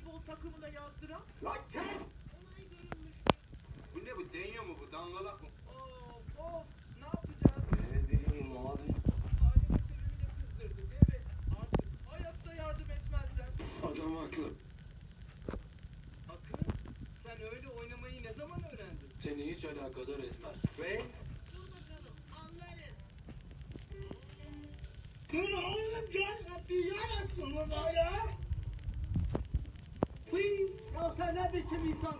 bakımına yazdıran Lan kes! onay görünmüş. Bu ne bu deniyor mu bu dangalak mı? Of of ne yapacağız? Ne bileyim abi. Aileme sevimine kızdırdık evet. Artık hayatta yardım etmezler. Adam haklı. Akın sen öyle oynamayı ne zaman öğrendin? Seni hiç alakadar etmez. Ve Dur bakalım anlarız. Dur oğlum gel kapıyı yarasın baba ya. Ya sen ne biçim insan?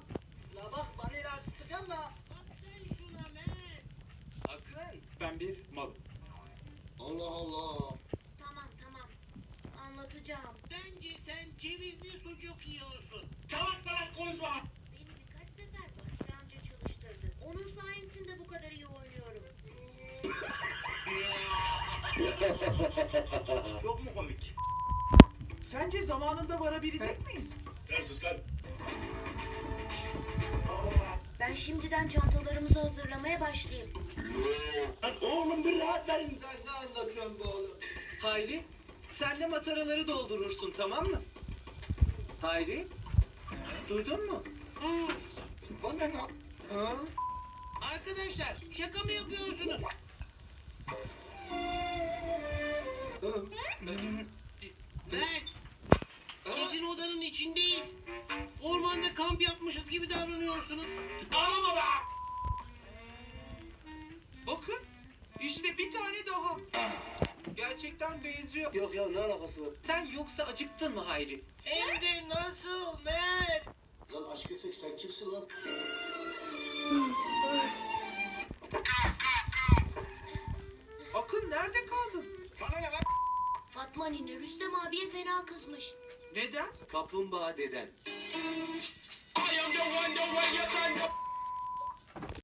La bak bana el sıkacaksın la. Bak sen şuna Mehmet. Akın. ben bir malım. Allah Allah. Tamam tamam. Anlatacağım. Bence sen cevizli sucuk yiyorsun. Beni birkaç sefer Basri amca çalıştırdı. Onun sayesinde bu kadar iyi oynuyorum. Çok mu komik? Sence zamanında varabilecek miyiz? Sen sus lan. Şimdiden çantalarımızı hazırlamaya başlayayım. Lan oğlum bir rahat verin. Sen ne anlatıyorsun bu oğlum? Hayri, sen de mataraları doldurursun tamam mı? Hayri, duydun mu? Bana ne? Ha? Arkadaşlar şaka mı yapıyorsunuz? Odanın içindeyiz. Ormanda kamp yapmışız gibi davranıyorsunuz. Ağlama be! Bakın, işte bir tane daha. Gerçekten benziyor. Yok ya ne alakası var? Sen yoksa acıktın mı Hayri? Hem de nasıl Mert? Lan aç köpek sen kimsin lan? Akın nerede kaldın? Sana ne lan? Fatma nene Rüstem abiye fena kızmış. Neden? Kaplumbağa deden. I am the one, the way you